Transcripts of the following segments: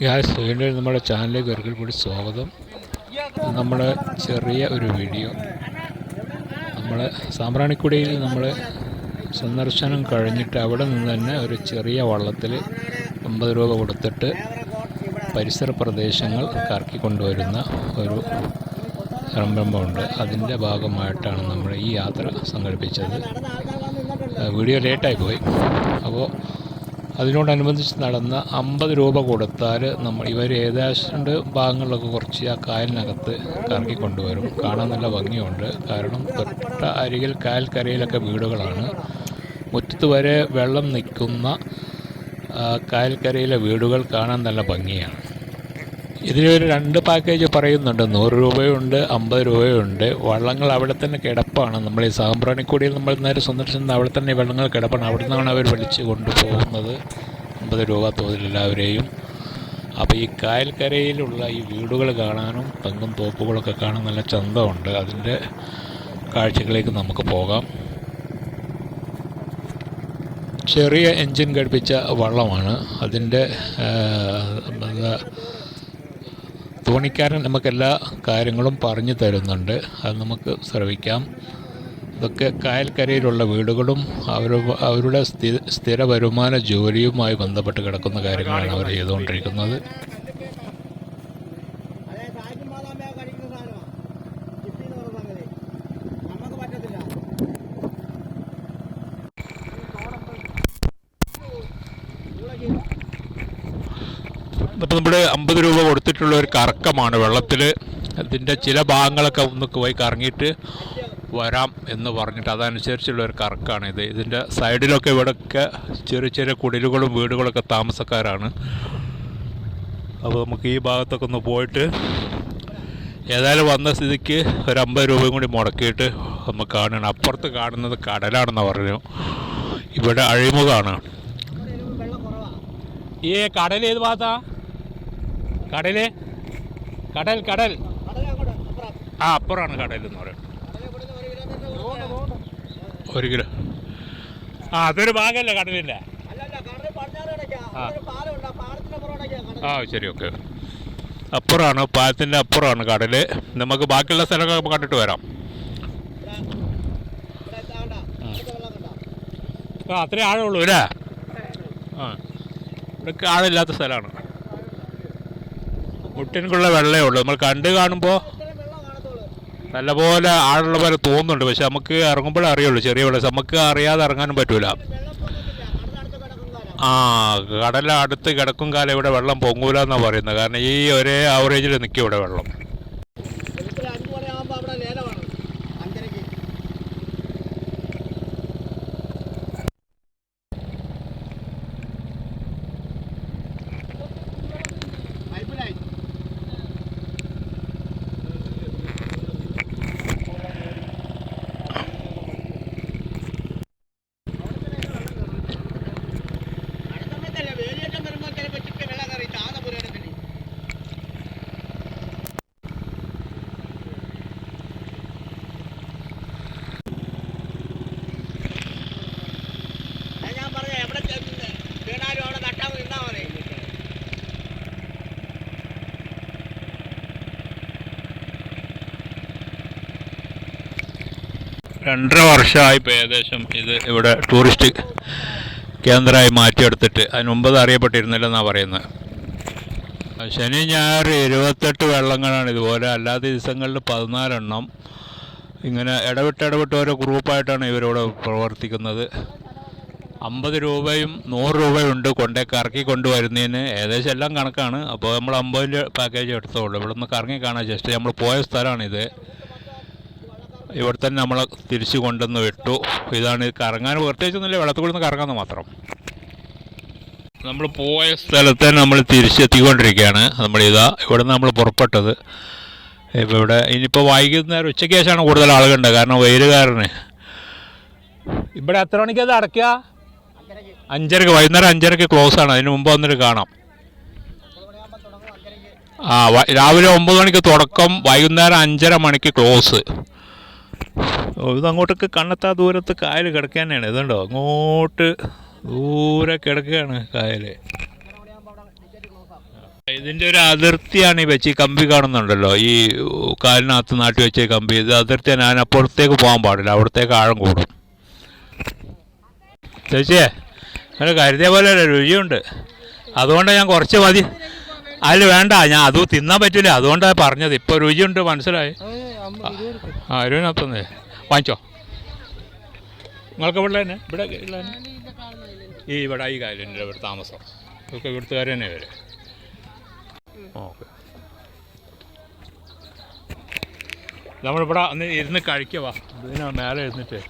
Gas വീണ്ടും നമ്മുടെ ചാനലിലേക്ക് ഒരിക്കൽ കൂടി സ്വാഗതം. നമ്മൾ ചെറിയ ഒരു വീഡിയോ. നമ്മൾ സാമ്പ്രാണിക്കുടിയിൽ നമ്മൾ സന്ദർശനം കഴിഞ്ഞിട്ട് അവിടെ നിന്ന് തന്നെ ഒരു ചെറിയ വള്ളത്തിൽ അമ്പത് രൂപ കൊടുത്തിട്ട് പരിസര പ്രദേശങ്ങൾ കറക്കി കൊണ്ടുവരുന്ന ഒരു സംരംഭമുണ്ട്. അതിന്റെ ഭാഗമായിട്ടാണ് നമ്മൾ ഈ യാത്ര സംഘടിപ്പിച്ചത്. വീഡിയോ ലേറ്റായി പോയി. അപ്പോൾ അതിനോടനുബന്ധിച്ച് നടന്ന അമ്പത് രൂപ കൊടുത്താൽ നമ്മൾ ഇവർ ഏകദേശം ഭാഗങ്ങളിലൊക്കെ കുറച്ച് ആ കായലിനകത്ത് കറക്കി കൊണ്ടുവരും. കാണാൻ നല്ല ഭംഗിയുണ്ട്. കാരണം തൊട്ട അരികിൽ കായൽക്കരയിലൊക്കെ വീടുകളാണ്. മുറ്റത്ത് വരെ വെള്ളം നിൽക്കുന്ന കായൽക്കരയിലെ വീടുകൾ കാണാൻ നല്ല ഭംഗിയാണ്. ഇതിലൊരു രണ്ട് പാക്കേജ് പറയുന്നുണ്ട്. നൂറ് രൂപയുണ്ട് അമ്പത് രൂപയുണ്ട്. വള്ളങ്ങൾ അവിടെ തന്നെ കിടപ്പാണ്. നമ്മൾ ഈ സാമ്പ്രാണിക്കൂടിയിൽ നമ്മൾ നേരെ സന്ദർശിക്കുന്ന അവിടെ തന്നെ വള്ളങ്ങൾ കിടപ്പാണ്. അവിടെ നിന്നാണ് അവർ വലിച്ച് കൊണ്ടുപോകുന്നത്. അമ്പത് രൂപ തോതിൽ എല്ലാവരെയും. അപ്പോൾ ഈ കായൽക്കരയിലുള്ള ഈ വീടുകൾ കാണാനും തെങ്ങും തോപ്പുകളൊക്കെ കാണാൻ നല്ല ചന്തമുണ്ട്. അതിന്റെ കാഴ്ചകളിലേക്ക് നമുക്ക് പോകാം. ചെറിയ എൻജിൻ ഘടിപ്പിച്ച വള്ളമാണ്. അതിന്റെ തോണിക്കാരൻ നമുക്കെല്ലാ കാര്യങ്ങളും പറഞ്ഞു തരുന്നുണ്ട്. അത് നമുക്ക് ശ്രവിക്കാം. ഇതൊക്കെ കായൽക്കരയിലുള്ള വീടുകളും അവർ അവരുടെ സ്ഥിര വരുമാന ജോലിയുമായി ബന്ധപ്പെട്ട് കിടക്കുന്ന കാര്യങ്ങളാണ് അവർ ചെയ്തുകൊണ്ടിരിക്കുന്നത്. അപ്പോൾ നമ്മൾ അമ്പത് രൂപ കൊടുത്തിട്ടുള്ള ഒരു കറക്കമാണ് വെള്ളത്തിൽ അതിന്റെ ചില ഭാഗങ്ങളൊക്കെ ഒന്ന് പോയി കറങ്ങിയിട്ട് വരാം എന്ന് പറഞ്ഞിട്ട് അതനുസരിച്ചുള്ള ഒരു കറക്കാണിത്. ഇതിന്റെ സൈഡിലൊക്കെ ഇവിടെയൊക്കെ ചെറിയ ചെറിയ കുടിലുകളും വീടുകളൊക്കെ താമസക്കാരാണ്. അപ്പോൾ നമുക്ക് ഈ ഭാഗത്തൊക്കെ ഒന്ന് പോയിട്ട് ഏതായാലും വന്ന സ്ഥിതിക്ക് ഒരു അമ്പത് രൂപയും കൂടി മുടക്കിയിട്ട് നമുക്ക് കാണണം. അപ്പുറത്ത് കാണുന്നത് കടലാണെന്ന് പറഞ്ഞു. ഇവിടെ അഴിമുഖമാണ് ഈ കടൽ ഏത് ഭാഗത്താ? കടൽ കടൽ കടൽ. ആ അപ്പുറമാണ് കടൽ എന്ന് പറയുന്നത്. ഒരു കിലോ. ആ അതൊരു ഭാഗമല്ലേ കടലിന്റെ ആ. ശരി ഓക്കെ അപ്പുറമാണ് പാലത്തിന്റെ അപ്പുറമാണ് കടൽ നമുക്ക് ബാക്കിയുള്ള സ്ഥലമൊക്കെ കണ്ടിട്ട് വരാം. ആ അത്രേ ആഴമുള്ളൂ അല്ലേ? ആ ഇവിടെ ആഴമില്ലാത്ത സ്ഥലമാണ്. മുട്ടിനുള്ള വെള്ളമേ ഉള്ളൂ. നമ്മൾ കണ്ട് കാണുമ്പോൾ നല്ലപോലെ ആളുള്ള പോലെ തോന്നുന്നുണ്ട്. പക്ഷെ നമുക്ക് ഇറങ്ങുമ്പോഴേ അറിയുള്ളൂ. ചെറിയ വെള്ളം. നമുക്ക് അറിയാതെ ഇറങ്ങാനും പറ്റൂല. ആ കടലടുത്ത് കിടക്കും കാലം ഇവിടെ വെള്ളം പൊങ്ങൂല എന്നാണ് പറയുന്നത്. കാരണം ഈ ഒരേ ആവറേജിൽ നിൽക്കും ഇവിടെ വെള്ളം. രണ്ടര വർഷമായി ഇപ്പോൾ ഏകദേശം ഇത് ഇവിടെ ടൂറിസ്റ്റ് കേന്ദ്രമായി മാറ്റിയെടുത്തിട്ട്. അതിന് മുമ്പ് അറിയപ്പെട്ടിരുന്നില്ലെന്നാണ് പറയുന്നത്. ശനി ഞായർ ഇരുപത്തെട്ട് വെള്ളങ്ങളാണ് ഇതുപോലെ അല്ലാത്ത ദിവസങ്ങളിൽ പതിനാലെണ്ണം. ഇങ്ങനെ ഇടവിട്ട് ഇടവിട്ട് ഓരോ ഗ്രൂപ്പായിട്ടാണ് ഇവരിവിടെ പ്രവർത്തിക്കുന്നത്. അമ്പത് രൂപയും നൂറ് രൂപയും ഉണ്ട് കൊണ്ടേ കറക്കി കൊണ്ടുവരുന്നതിന്. ഏകദേശം എല്ലാം കണക്കാണ്. അപ്പോൾ നമ്മൾ അമ്പതിന്റെ പാക്കേജ് എടുത്തോളൂ. ഇവിടെ നിന്ന് കറങ്ങി കാണാൻ ജസ്റ്റ് നമ്മൾ പോയ സ്ഥലമാണിത്. ഇവിടെ തന്നെ നമ്മൾ തിരിച്ചു കൊണ്ടുവന്ന് വിട്ടു. ഇതാണ് ഇത് കറങ്ങാൻ പ്രത്യേകിച്ചൊന്നുമില്ല വെള്ളത്തിൽ നിന്ന് കറങ്ങാമെന്ന് മാത്രം. നമ്മൾ പോയ സ്ഥലത്ത് നമ്മൾ തിരിച്ചെത്തിക്കൊണ്ടിരിക്കുകയാണ്. നമ്മൾ ഇതാ ഇവിടെ നിന്ന് നമ്മൾ പുറപ്പെട്ടത്. ഇപ്പോൾ ഇവിടെ ഇനിയിപ്പോൾ വൈകുന്നേരം ഉച്ചയ്ക്ക് ശേഷമാണ് കൂടുതൽ ആളുകളുണ്ട്. കാരണം വെയിലുകാരന്. ഇവിടെ എത്ര മണിക്ക് അത് അടയ്ക്കുക അഞ്ചരക്ക്. വൈകുന്നേരം അഞ്ചരക്ക് ക്ലോസ് ആണ്. അതിന് മുമ്പ് വന്നിട്ട് കാണാം. ആ രാവിലെ ഒമ്പത് മണിക്ക് തുടക്കം. വൈകുന്നേരം അഞ്ചര മണിക്ക് ക്ലോസ് ഇതങ്ങോട്ടൊക്കെ കണ്ണെത്താ ദൂരത്ത് കായൽ കിടക്കുക തന്നെയാണ് ഇതുണ്ടോ? അങ്ങോട്ട് ദൂരെ കിടക്കുകയാണ് കായൽ ഇതിന്റെ ഒരു അതിർത്തിയാണ് ഈ വെച്ച് ഈ കമ്പി കാണുന്നുണ്ടല്ലോ. ഈ കാലിനകത്ത് നാട്ടി വെച്ച കമ്പി. ഇത് അതിർത്തിയാണ് ഞാൻ അപ്പുറത്തേക്ക് പോകാൻ പാടില്ല. അവിടത്തേക്ക് ആഴം കൂടും. ചേച്ചിയെ അങ്ങനെ കരുതിയ പോലെ രുചിയുണ്ട്. അതുകൊണ്ട് ഞാൻ കുറച്ച് മതി. അതിൽ വേണ്ട. ഞാൻ അത് തിന്നാൻ പറ്റില്ല. അതുകൊണ്ടാണ് പറഞ്ഞത്. ഇപ്പോൾ രുചിയുണ്ട് മനസ്സിലായി? ആ ഇരുപതിനകത്തുനിന്ന് വാങ്ങിച്ചോ. നിങ്ങൾക്ക് ഇവിടെ തന്നെ ഇവിടെ ഉള്ള തന്നെ ഈ ഇവിടെ ഈ കാര്യം ഇവിടെ താമസം. ഇതൊക്കെ ഇവിടുത്തുകാർ തന്നെ വരെ. ഓക്കെ. നമ്മളിവിടെ അന്ന് ഇരുന്ന് കഴിക്കവാ ഇതിനാ മേലെ ഇരുന്നിട്ട്.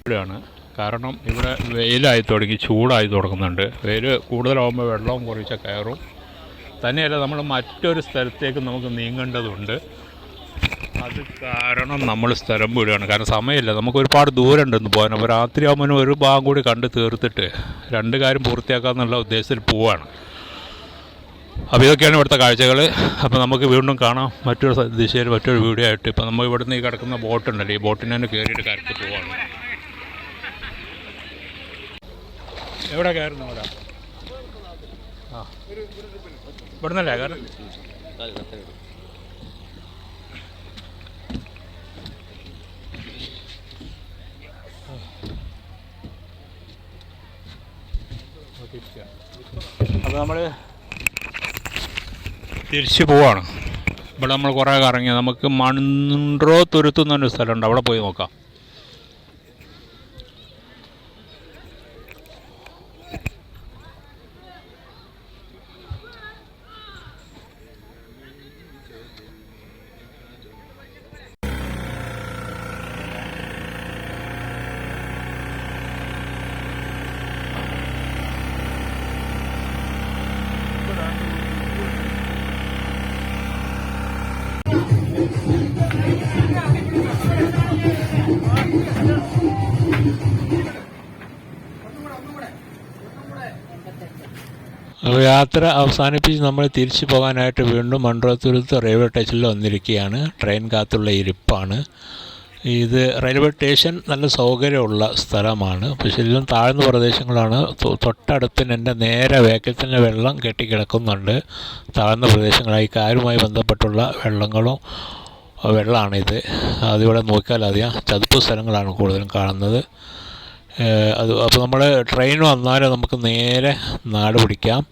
ഇവിടെയാണ്. കാരണം ഇവിടെ വെയിലായി തുടങ്ങി ചൂടായി തുടങ്ങുന്നുണ്ട്. വെയിൽ കൂടുതലാകുമ്പോൾ വെള്ളവും കുറച്ച് കയറും. തന്നെയല്ല നമ്മൾ മറ്റൊരു സ്ഥലത്തേക്ക് നമുക്ക് നീങ്ങേണ്ടതുണ്ട്. അത് കാരണം നമ്മൾ സ്ഥലം വിടുകയാണ് കാരണം സമയമില്ല. നമുക്ക് ഒരുപാട് ദൂരം ഉണ്ടെന്ന് പോകാൻ. അപ്പോൾ രാത്രി ആകുമ്പോൾ ഒരു ഭാഗം കൂടി കണ്ട് തീർത്തിട്ട് രണ്ട് കാര്യം പൂർത്തിയാക്കാമെന്നുള്ള ഉദ്ദേശത്തിൽ പോവാണ്. അപ്പോൾ ഇതൊക്കെയാണ് ഇവിടുത്തെ കാഴ്ചകൾ. അപ്പോൾ നമുക്ക് വീണ്ടും കാണാം. മറ്റൊരു ദിശയിൽ മറ്റൊരു വീഡിയോ ആയിട്ട്. ഇപ്പോൾ നമ്മൾ ഇവിടുന്ന് ഈ കിടക്കുന്ന ബോട്ട് ബോട്ടുണ്ടല്ലോ. ഈ ബോട്ടിനെ തന്നെ കയറിയിട്ട് കരക്ക് പോവാണ്. എവിടെ കയറുന്നു അവിടെ? ഇവിടെ നിന്നല്ലേ കയറും അപ്പോൾ നമ്മൾ തിരിച്ചു പോവാണ്. ഇവിടെ നമ്മൾ കുറേ കറങ്ങി. നമുക്ക് മൺട്രോ തുരുത്തുന്ന ഒരു സ്ഥലമുണ്ട്. അവിടെ പോയി നോക്കാം. യാത്ര അവസാനിപ്പിച്ച് നമ്മൾ തിരിച്ചു പോകാനായിട്ട് വീണ്ടും മൺട്രോത്തുരുത്ത് റെയിൽവേ സ്റ്റേഷനിൽ വന്നിരിക്കുകയാണ്. ട്രെയിൻ കാത്തുള്ള ഇരിപ്പാണ്. ഇത് റെയിൽവേ സ്റ്റേഷൻ നല്ല സൗകര്യമുള്ള സ്ഥലമാണ്. എല്ലാം താഴ്ന്ന പ്രദേശങ്ങളാണ്. തൊട്ടടുത്തിന് തൊട്ടടുത്ത് എന്റെ നേരെ വേക്കത്തിന്റെ വെള്ളം കെട്ടിക്കിടക്കുന്നുണ്ട്. താഴ്ന്ന പ്രദേശങ്ങളായി കാരുമായി ബന്ധപ്പെട്ടുള്ള വെള്ളങ്ങളും വെള്ളമാണിത് അതിവിടെ നോക്കിയാൽ അറിയാം. ചതുപ്പ് സ്ഥലങ്ങളാണ് കൂടുതലും കാണുന്നത്. അത് അപ്പോൾ നമ്മൾ ട്രെയിൻ വന്നാൽ നമുക്ക് നേരെ നാട് പിടിക്കാം.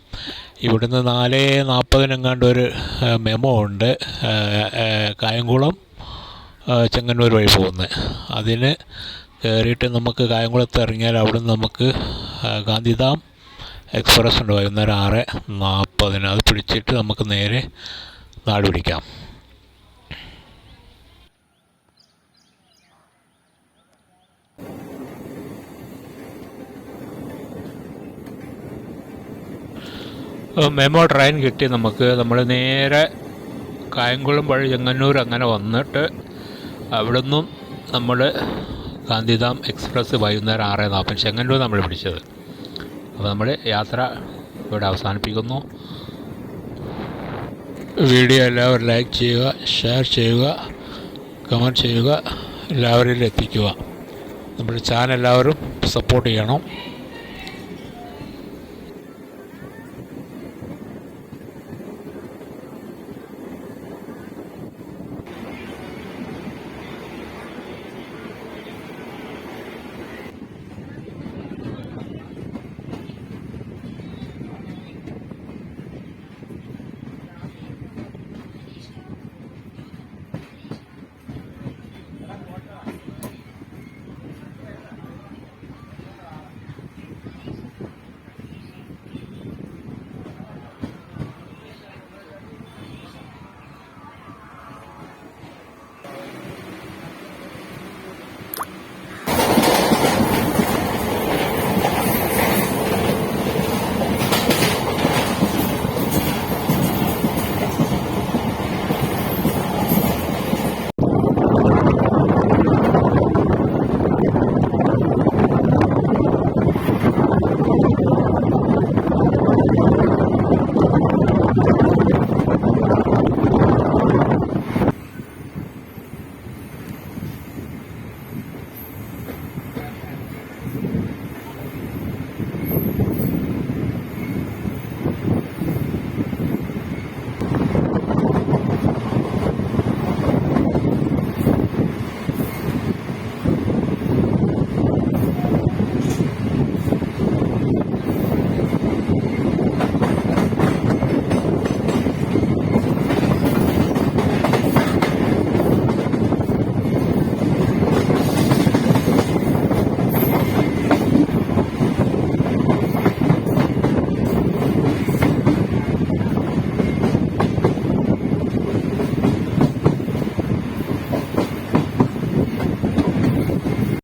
ഇവിടുന്ന് നാല് നാൽപ്പതിനെങ്ങാണ്ട് ഒരു മെമോ ഉണ്ട്. കായംകുളം ചെങ്ങന്നൂർ വഴി പോകുന്നത് അതിന് കയറിയിട്ട് നമുക്ക് കായംകുളത്ത് ഇറങ്ങിയാൽ അവിടെ നിന്ന് നമുക്ക് ഗാന്ധിധാം എക്സ്പ്രസ് ഉണ്ട് വൈകുന്നേരം ആറ് നാൽപ്പതിന് അത് പിടിച്ചിട്ട് നമുക്ക് നേരെ നാട് പിടിക്കാം. മെമോ ട്രെയിൻ കിട്ടി നമുക്ക്. നമ്മൾ നേരെ കായംകുളം വഴി ചെങ്ങന്നൂർ അങ്ങനെ വന്നിട്ട് അവിടുന്നും നമ്മൾ ഗാന്ധിധാം എക്സ്പ്രസ് വൈകുന്നേരം ആറ് നാൽപ്പത് ചെങ്ങന്നൂർ നമ്മൾ പിടിച്ചത്. അപ്പോൾ നമ്മൾ യാത്ര ഇവിടെ അവസാനിപ്പിക്കുന്നു. വീഡിയോ എല്ലാവരും ലൈക്ക് ചെയ്യുക ഷെയർ ചെയ്യുക കമന്റ് ചെയ്യുക എല്ലാവരിലും എത്തിക്കുക. നമ്മുടെ ചാനൽ എല്ലാവരും സപ്പോർട്ട് ചെയ്യണം.